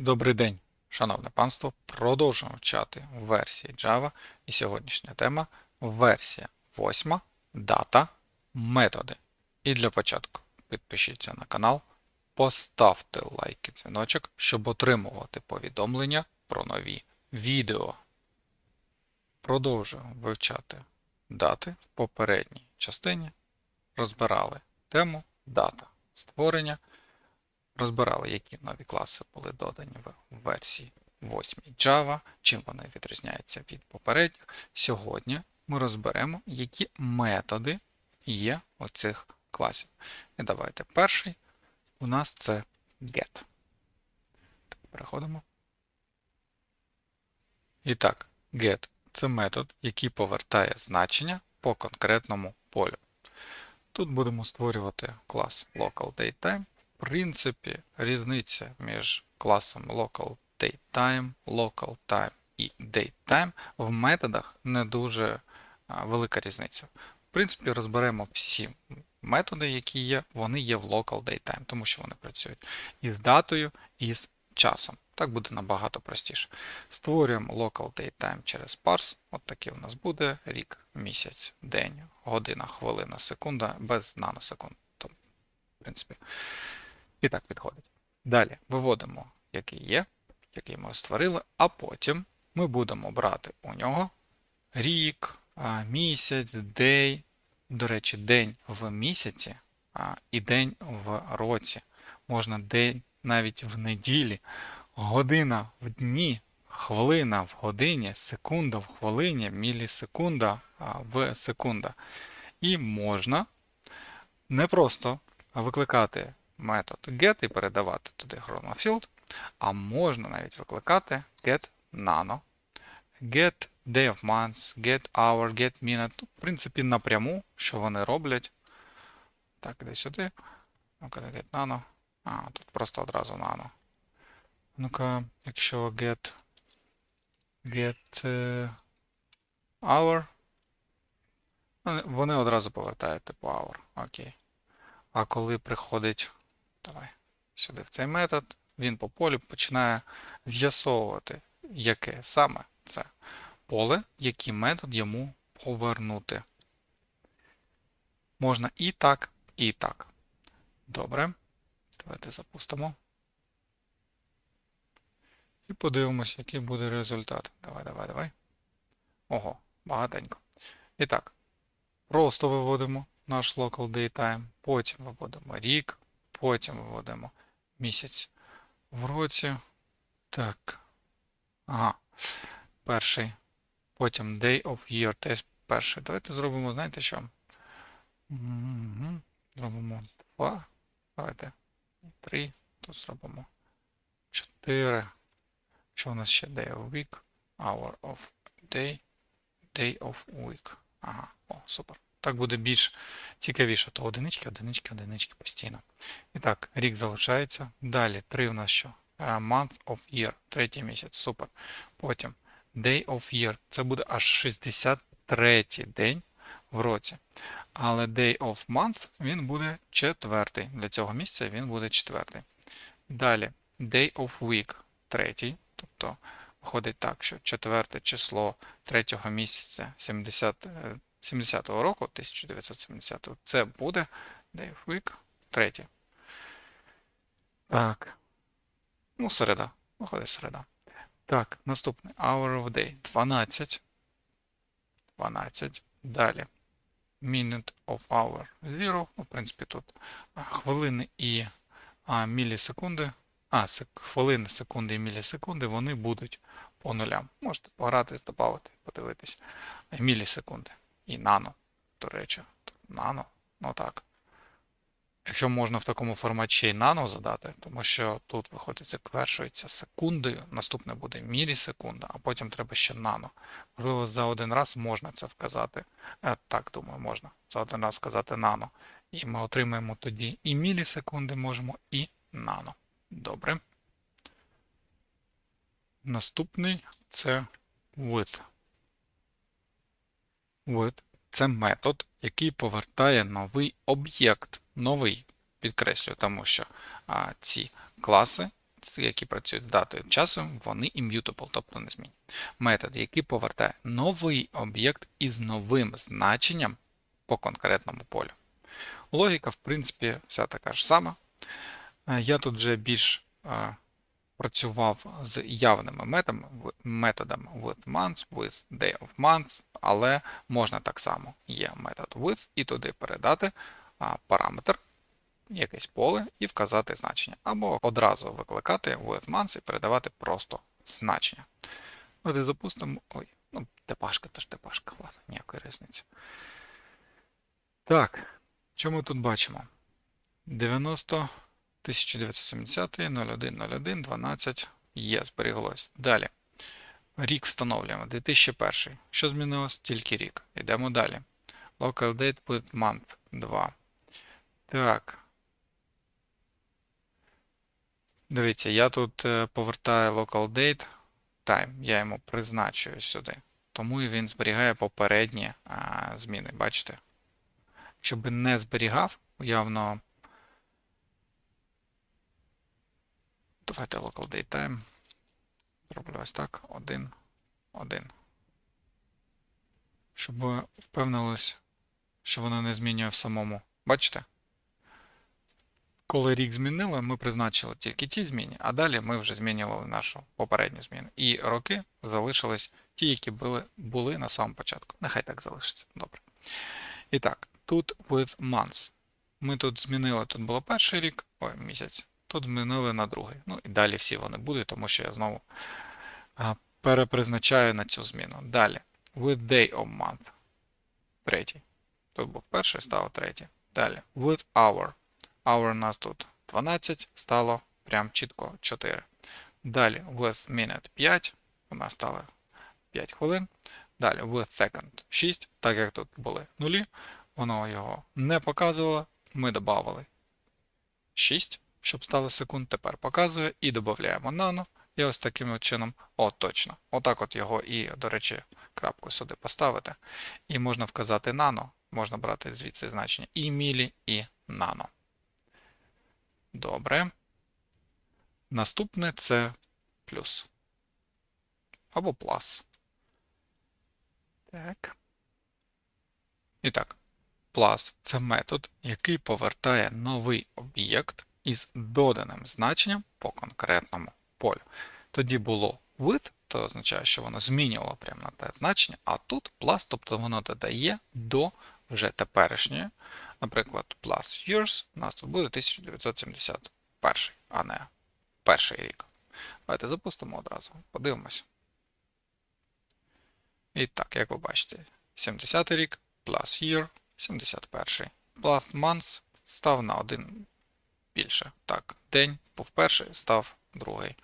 Добрий день, шановне панство. Продовжуємо вчати версії Java. І сьогоднішня тема версія 8, дата, методи. І для початку підпишіться на канал, поставте лайк і дзвіночок, щоб отримувати повідомлення про нові відео. Продовжуємо вивчати дати в попередній частині. Розбирали тему, дата створення розбирали, які нові класи були додані в версії 8 Java, чим вони відрізняються від попередніх. Сьогодні ми розберемо, які методи є у цих класів. І давайте перший у нас це get. Так, переходимо. І так, get це метод, який повертає значення по конкретному полю. Тут будемо створювати клас LocalDateTime. Принципі, різниця між класом LocalDateTime, LocalTime і DateTime в методах не дуже велика різниця. В принципі, розберемо всі методи, які є, вони є в LocalDateTime, тому що вони працюють із датою, і з часом. Так буде набагато простіше. Створюємо local datetime через parse. От такий у нас буде рік, місяць, день, година, хвилина, секунда без наносекунд. Тому, в принципі, і так підходить. Далі виводимо, який є, який ми створили, а потім ми будемо брати у нього рік, місяць, день. До речі, день в місяці і день в році. Можна день навіть в неділі година в дні, хвилина в годині, секунда в хвилині, мілісекунда в секунда. І можна не просто викликати метод get і передавати туди chronofield, а можна навіть викликати get nano, get day of months, get hour, get minute. В принципі, напряму, що вони роблять. Так, іди сюди. Ну-ка, get nano. А, тут просто одразу nano. Ну-ка, якщо get get е, hour, вони- вони одразу повертають типу hour. Окей. А коли приходить, давай, сюди в цей метод, він по полю починає з'ясовувати, яке саме це поле, який метод йому повернути. Можна і так, і так. Добре. Давайте запустимо. І подивимося, який буде результат. Давай, давай, давай. Ого, багатенько. І так, просто виводимо наш local datetime, потім виводимо рік, потім виводимо місяць в році. Так. Ага. Перший. Потім day of year теж перший. Давайте зробимо, знаєте що? Зробимо 2. Давайте. 3. Тут зробимо 4. Що у нас ще day of week, hour of day, day of week. Ага, о, супер. Так буде більш цікавіше. То одинички, одинички, одинички постійно. І так, рік залишається. Далі, три у нас що? Е, Month of year, третій місяць, супер. Потім day of year. Це буде аж 63 й день в році. Але day of month він буде четвертий. Для цього місця він буде четвертий. Далі, day of week, третій. Тобто виходить так, що четверте число третього місяця 70, е, 70-го року, 1970-го, це буде day of week, третє. Так. Ну, середа. Виходить середа. Так, наступний hour of day. 12. 12. Далі. Minute of hour 0. Ну, в принципі, тут хвилини і а, мілісекунди. А, сек, хвилини, секунди і мілісекунди, вони будуть по нулям. Можете пограти, додати, подивитись. Мілісекунди. І нано, до речі. Нано, ну так. Якщо можна в такому форматі ще й нано задати, тому що тут виходить, завершується секундою, наступне буде мілісекунда, а потім треба ще нано. Можливо, за один раз можна це вказати. Е, так, думаю, можна. За один раз сказати нано. І ми отримаємо тоді і мілісекунди можемо, і нано. Добре. Наступний це with. With це метод, який повертає новий об'єкт. Новий, підкреслюю, тому що а, ці класи які працюють датою часу, вони immutable, тобто незмінні. Метод, який повертає новий об'єкт із новим значенням по конкретному полю. Логіка, в принципі, вся така ж сама. Е, Я тут вже більш е, працював з явними методами with months, with day of months, але можна так само є метод with і туди передати параметр, якесь поле і вказати значення. Або одразу викликати with months і передавати просто значення. І запустимо. Ой, ну, тепашка, то ж тепашка, ладно, ніякої різниці. Так, що ми тут бачимо? 90 1970 0101 12 є, зберіглось. Далі. Рік встановлюємо. 2001. Що змінилось? Тільки рік. Йдемо далі. Local date with month 2. Так. Дивіться, я тут е, повертаю local date time. Я йому призначую сюди. Тому і він зберігає попередні а, зміни. Бачите? Якщо би не зберігав, явно. Давайте local date time. Зроблю ось так. 1, 1. Щоб ви впевнились, що воно не змінює в самому. Бачите? Коли рік змінили, ми призначили тільки ті зміни, а далі ми вже змінювали нашу попередню зміну. І роки залишились ті, які були, були на самому початку. Нехай так залишиться. Добре. І так, тут with months. Ми тут змінили, тут було перший рік, ой, місяць. Тут змінили на другий. Ну і далі всі вони будуть, тому що я знову перепризначаю на цю зміну. Далі. With day of month. Третій. Тут був перший, стало третій. Далі. With hour. Hour у нас тут 12, стало прям чітко 4. Далі with minute 5. У нас стало 5 хвилин. Далі with second 6, так як тут були нулі, воно його не показувало. Ми додали 6, щоб стало секунд. Тепер показує і додаємо нано. І ось таким чином, о, точно. Отак от його і, до речі, крапку сюди поставити. І можна вказати нано, можна брати звідси значення і мілі, і нано. Добре. Наступне це плюс. Або плюс. Так. І так, plus – це метод, який повертає новий об'єкт із доданим значенням по конкретному полю. Тоді було with, то означає, що воно змінювало прямо на те значення, а тут plus, тобто воно додає до вже теперішньої. Наприклад, plus years у нас тут буде 1971, а не перший рік. Давайте запустимо одразу, подивимося. І так, як ви бачите, 70 й рік plus year, 71. Plus months став на один більше. Так, день був перший, став другий.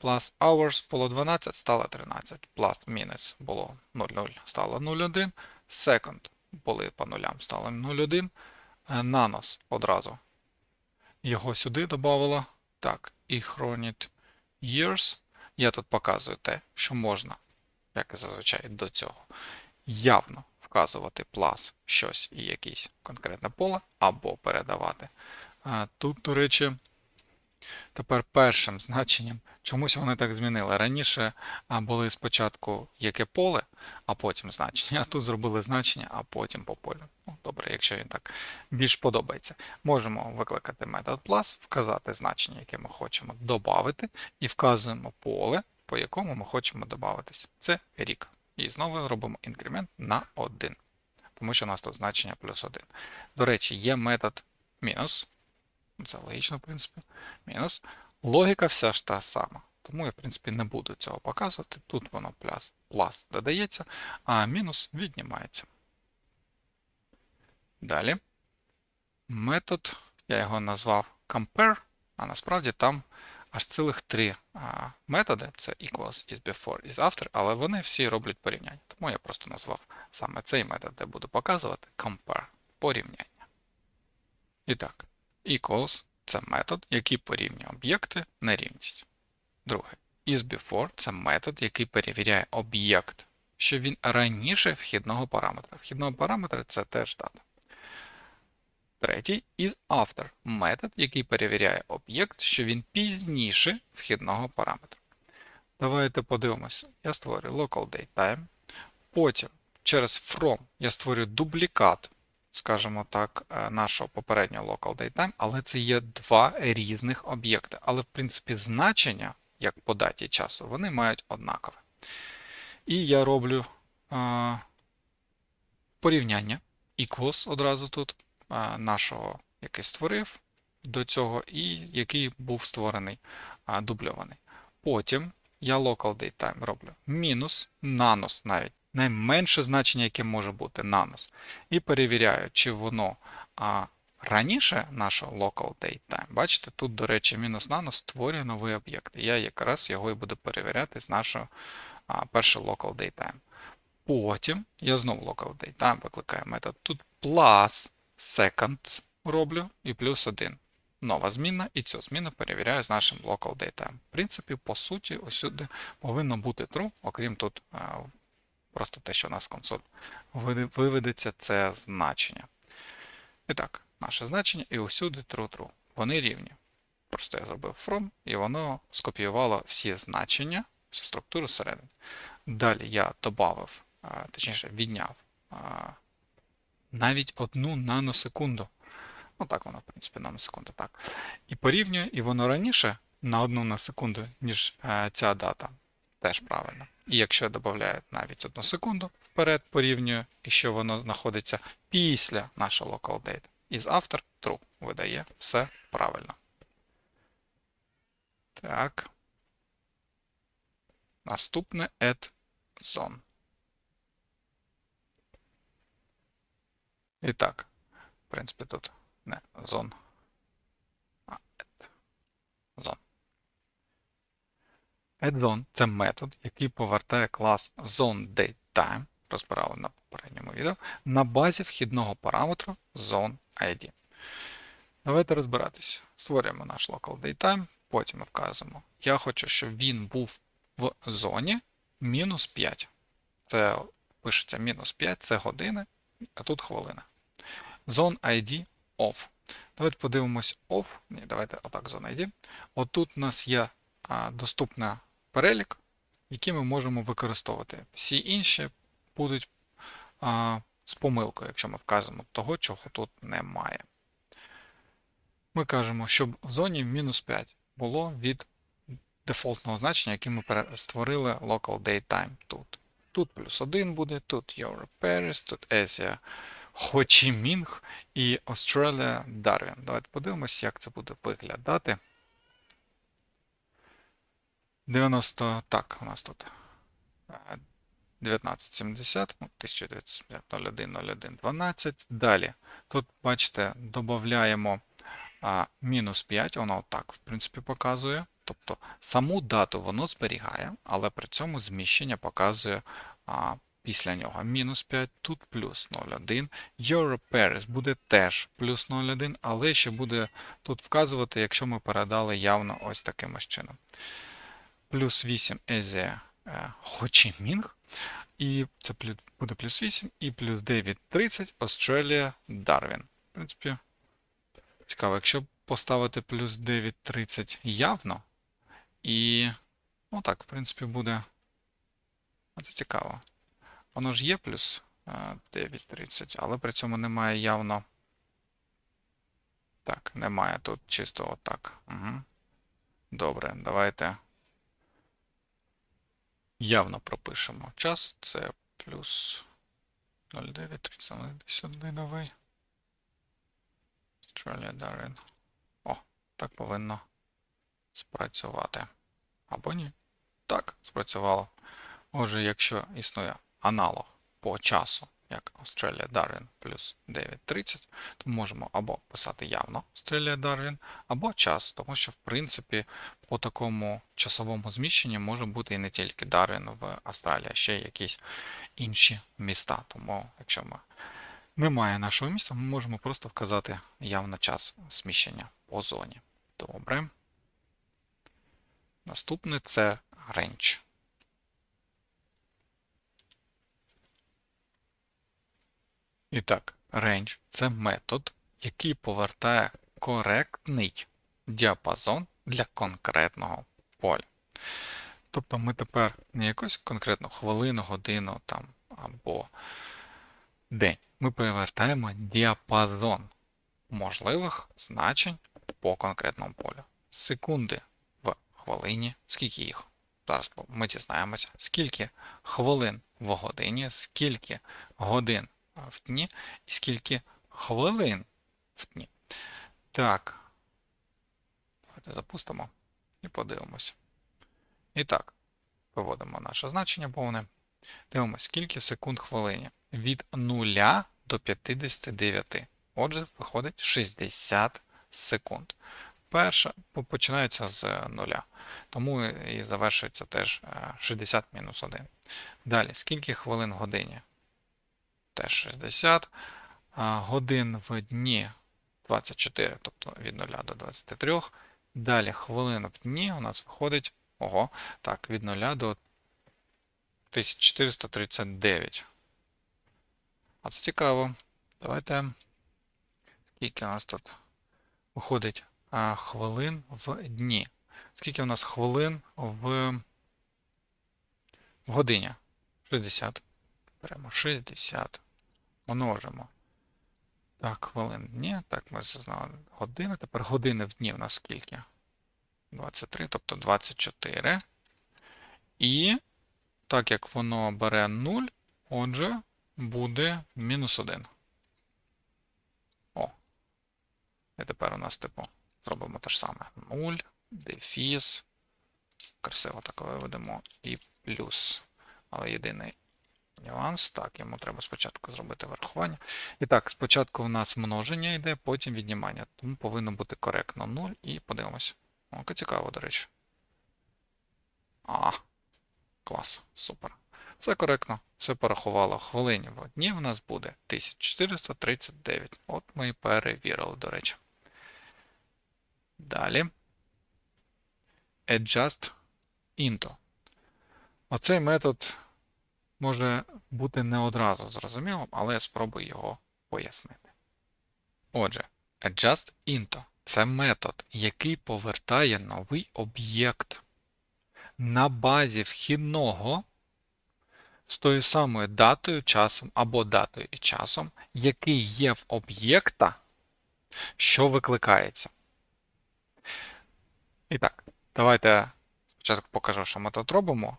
Plus hours було 12, стало 13. Plus minutes було 0,0, стало 0,1. Second були по нулям, стало 0,1. Nanos одразу. Його сюди додавало. Так, і chronit years. Я тут показую те, що можна, як і зазвичай до цього, явно вказувати плас щось і якесь конкретне поле, або передавати. Тут, до речі, тепер першим значенням, чомусь вони так змінили. Раніше були спочатку яке поле, а потім значення. А тут зробили значення, а потім по полю. Ну, Добре, якщо він так більш подобається. Можемо викликати метод plus, вказати значення, яке ми хочемо додати, і вказуємо поле, по якому ми хочемо додатись. Це рік. І знову робимо інкремент на 1. Тому що у нас тут значення плюс 1. До речі, є метод мінус. Це логічно, в принципі. Мінус. Логіка вся ж та сама. Тому я, в принципі, не буду цього показувати. Тут воно плюс, плюс додається, а мінус віднімається. Далі. Метод, я його назвав compare, а насправді там аж цілих три а, методи: це equals, is before, is after, але вони всі роблять порівняння. Тому я просто назвав саме цей метод, де буду показувати compare порівняння. І так, equals це метод, який порівнює об'єкти на рівність. Друге, is before це метод, який перевіряє об'єкт, що він раніше вхідного параметра. Вхідного параметра це теж дата. Третій is after метод, який перевіряє об'єкт, що він пізніше вхідного параметру. Давайте подивимося. Я створюю local. Потім через from я створюю дублікат, скажімо так, е, нашого попереднього local datetime, але це є два різних об'єкти. Але, в принципі, значення, як по даті часу, вони мають однакове. І я роблю е, порівняння equals одразу тут е, нашого, який створив до цього, і який був створений е, дубльований. Потім я local datetime роблю мінус нанос навіть. Найменше значення, яке може бути нанос. І перевіряю, чи воно а, раніше нашого local datetime. Бачите, тут, до речі, мінус нанос створює новий об'єкт. Я якраз його і буду перевіряти з нашого а, першого local datetime. Потім я знову local datetime викликаю метод. Тут plus seconds роблю і плюс 1 нова зміна, і цю зміну перевіряю з нашим local datetime. В принципі, по суті, усюди повинно бути true, окрім тут е, просто те, що у нас консоль виведеться, це значення. І так, наше значення і усюди true-true. Вони рівні. Просто я зробив from, і воно скопіювало всі значення, всю структуру всередині. Далі я додав, точніше, відняв навіть одну наносекунду. Ну так воно, в принципі, наносекунда, так. І порівнює, і воно раніше на одну на секунду, ніж е, ця дата. Теж правильно. І якщо я додаю навіть одну секунду вперед порівнюю, і що воно знаходиться після нашого local date, із автор true видає все правильно. Так. Наступне add zone. І так, в принципі, тут не зон. А add zone. AddZone – це метод, який повертає клас ZoneDateTime, розбирали на попередньому відео, на базі вхідного параметру ZoneID. Давайте розбиратися. Створюємо наш local datetime, потім вказуємо. Я хочу, щоб він був в зоні мінус 5. Це пишеться мінус 5, це години, а тут хвилина. ZoneID off. Давайте подивимось off. Ні, давайте отак ZoneID. Отут у нас є доступна перелік, який ми можемо використовувати. Всі інші будуть а, з помилкою, якщо ми вказуємо того, чого тут немає. Ми кажемо, щоб в зоні мінус 5 було від дефолтного значення, яке ми створили local datetime тут. Тут плюс 1 буде, тут Europe Paris, тут Asia Minh і Australia Darwin. Давайте подивимось, як це буде виглядати. 90, так, у нас тут 1970, 1901, 12. Далі. Тут, бачите, додаємо мінус 5, воно так, в принципі, показує. Тобто саму дату воно зберігає, але при цьому зміщення показує а, після нього. Мінус 5, тут плюс 0,1. Euro Paris буде теж плюс 0,1, але ще буде тут вказувати, якщо ми передали явно ось таким чином плюс 8 Езія Хочімінг. І це буде плюс 8 і плюс 9 30 Australia Darwin. В принципі, цікаво, якщо поставити плюс 9 30 явно. І, ну так, в принципі, буде. Це цікаво. Воно ж є плюс 9,30, але при цьому немає явно. Так, немає тут чисто отак. Угу. Добре, давайте явно пропишемо час, це плюс 0,9, новий. Australia Darren. О, так повинно спрацювати. Або ні. Так, спрацювало. Отже, якщо існує аналог по часу як Australia Darwin плюс 9.30, то можемо або писати явно Australia Darwin, або час, тому що, в принципі, по такому часовому зміщенні може бути і не тільки Darwin в Австралії, а ще й якісь інші міста. Тому, якщо ми немає нашого міста, ми можемо просто вказати явно час зміщення по зоні. Добре. Наступне це range. І так, range це метод, який повертає коректний діапазон для конкретного поля. Тобто ми тепер не якусь конкретну хвилину, годину там, або день. Ми повертаємо діапазон можливих значень по конкретному полю. Секунди в хвилині, скільки їх? Зараз ми дізнаємося, скільки хвилин в годині, скільки годин в дні і скільки хвилин в дні. Так. Давайте запустимо і подивимося. І так, виводимо наше значення повне. Дивимося, скільки секунд хвилині. Від 0 до 59. Отже, виходить 60 секунд. Перша починається з нуля. Тому і завершується теж 60 мінус 1. Далі, скільки хвилин в годині? Теж 60. Годин в дні 24, тобто від 0 до 23. Далі хвилин в дні у нас виходить ого, так, від 0 до 1439. А це цікаво. Давайте. Скільки у нас тут виходить а, хвилин в дні? Скільки у нас хвилин в, в годині? 60. Беремо 60. Множимо. Так, хвилин дні. Так, ми зазнали години. Тепер години в дні у нас скільки? 23, тобто 24. І так як воно бере 0, отже, буде мінус 1. О. І тепер у нас, типу, зробимо те ж саме. 0, дефіс. Красиво так виведемо. І плюс. Але єдиний нюанс. Так, йому треба спочатку зробити врахування. І так, спочатку у нас множення йде, потім віднімання. Тому повинно бути коректно 0 і подивимося. О, цікаво, до речі. А, клас, супер. Все коректно, все порахувало. В хвилині в дні в нас буде 1439. От ми і перевірили, до речі. Далі. Adjust into. Оцей метод може бути не одразу зрозумілим, але я спробую його пояснити. Отже, adjust into це метод, який повертає новий об'єкт на базі вхідного з тою самою датою, часом або датою і часом, який є в об'єкта, що викликається. І так, давайте спочатку покажу, що ми тут робимо.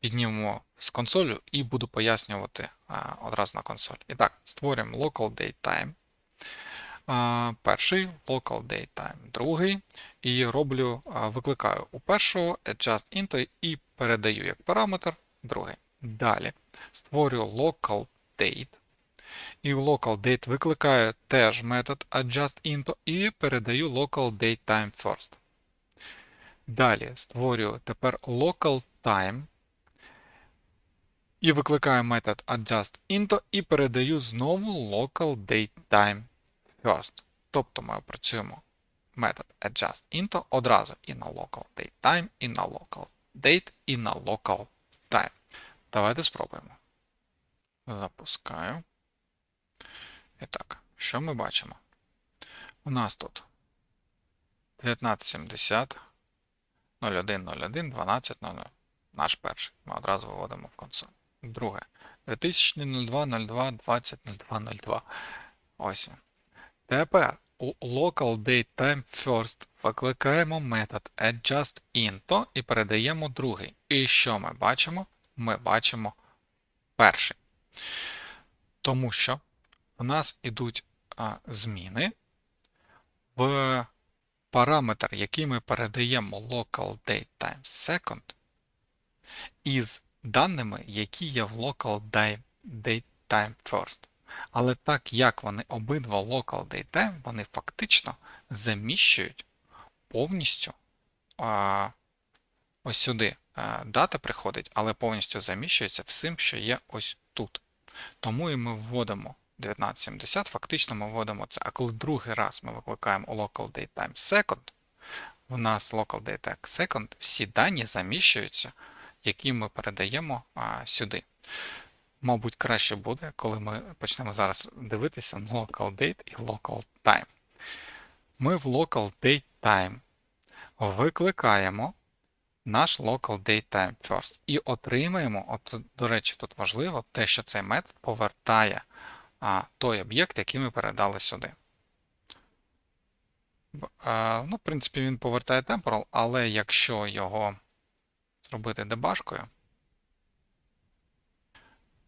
Піднімемо з консолю і буду пояснювати одразу на консоль. І так, створюємо local date time. Перший local date time, другий. І роблю, викликаю у першого adjust into і передаю як параметр другий. Далі створюю local date. І у local date викликаю теж метод adjust і передаю local date time first. Далі створюю тепер local time. І викликаю метод adjust і передаю знову local date time first. Тобто ми опрацюємо метод adjust одразу і на local date time, і на local date, і на local time. Давайте спробуємо. Запускаю. І так, що ми бачимо? У нас тут 1970, 0101, 1200. Наш перший. Ми одразу виводимо в консоль. Друге. 2002, 20, 02, Ось. Тепер у local datetime first викликаємо метод adjustInto і передаємо другий. І що ми бачимо? Ми бачимо перший. Тому що в нас йдуть а, зміни в параметр, який ми передаємо local datetime second, із даними, які є в local datetime first. Але так як вони обидва local datetime, вони фактично заміщують повністю а, ось сюди а, дата приходить, але повністю заміщується всім, що є ось тут. Тому і ми вводимо 1970, фактично ми вводимо це. А коли другий раз ми викликаємо local datetime second, в нас local datetime second, всі дані заміщуються, які ми передаємо а, сюди. мабуть, краще буде, коли ми почнемо зараз дивитися local date і local time. Ми в local date time викликаємо наш local date time first і отримаємо, от, до речі, тут важливо те, що цей метод повертає а, той об'єкт, який ми передали сюди. Ну, в принципі, він повертає temporal, але якщо його зробити дебашкою,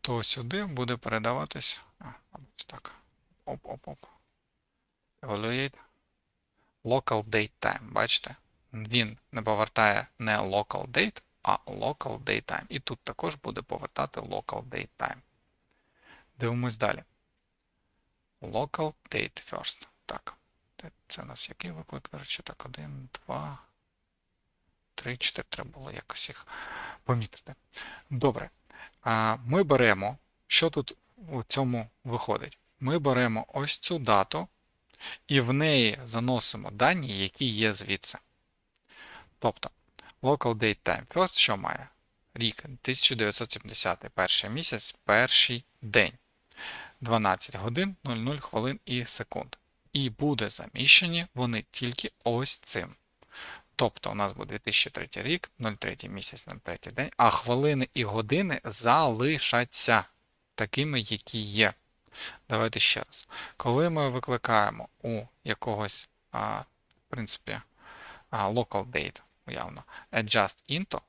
то сюди буде передаватись. А, так. Оп-оп-оп. Evaluate. Local date time. Бачите? Він не повертає не local date, а local time. І тут також буде повертати local time. Дивимось далі. Local date first. Так. Це- у нас який виклик? Речі, так, один, два, три, чотири. Треба було якось їх помітити. Добре. Ми беремо, що тут у цьому виходить? Ми беремо ось цю дату і в неї заносимо дані, які є звідси. Тобто, local date time first, що має? Рік 1970, перший місяць, перший день. 12 годин 00 хвилин і секунд. І буде заміщені вони тільки ось цим. Тобто у нас буде 2003 рік, 03 місяць, 03 день, а хвилини і години залишаться такими, які є. Давайте ще раз. Коли ми викликаємо у якогось, а, в принципі, а, local date, уявно, adjust into,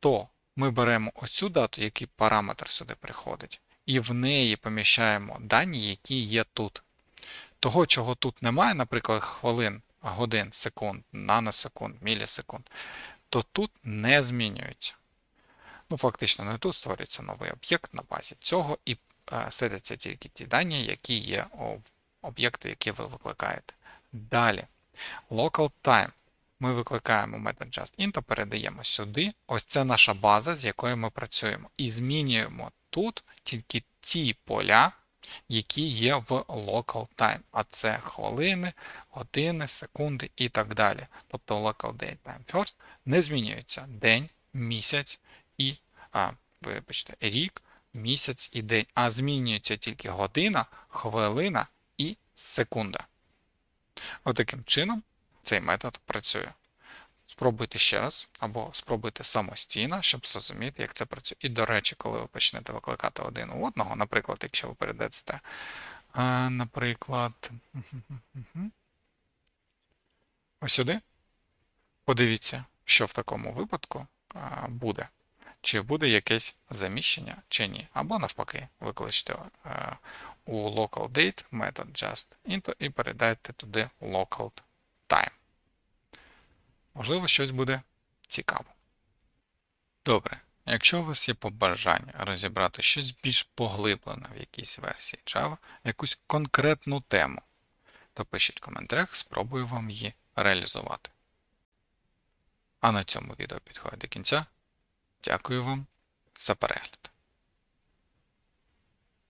то ми беремо оцю дату, який параметр сюди приходить, і в неї поміщаємо дані, які є тут. Того, чого тут немає, наприклад, хвилин, годин, секунд, наносекунд, мілісекунд, то тут не змінюється. Ну, фактично, не тут створюється новий об'єкт на базі цього, і е, сидяться тільки ті дані, які є у об'єкту, який ви викликаєте. Далі, local time. Ми викликаємо метод justInto, передаємо сюди. Ось це наша база, з якою ми працюємо. І змінюємо тут тільки ті поля, які є в local time. А це хвилини, години, секунди і так далі. Тобто local date time first не змінюється день, місяць і, а, вибачте, рік, місяць і день, а змінюється тільки година, хвилина і секунда. Отаким чином цей метод працює. Спробуйте ще раз, або спробуйте самостійно, щоб зрозуміти, як це працює. І, до речі, коли ви почнете викликати один у одного, наприклад, якщо ви передасте, наприклад, ось сюди, подивіться, що в такому випадку буде. Чи буде якесь заміщення, чи ні. Або навпаки, викличте а, у local date метод just into і передайте туди local time. Можливо, щось буде цікаво. Добре. Якщо у вас є побажання розібрати щось більш поглиблене в якійсь версії Java, якусь конкретну тему, то пишіть в коментарях, спробую вам її реалізувати. А на цьому відео підходить до кінця. Дякую вам за перегляд.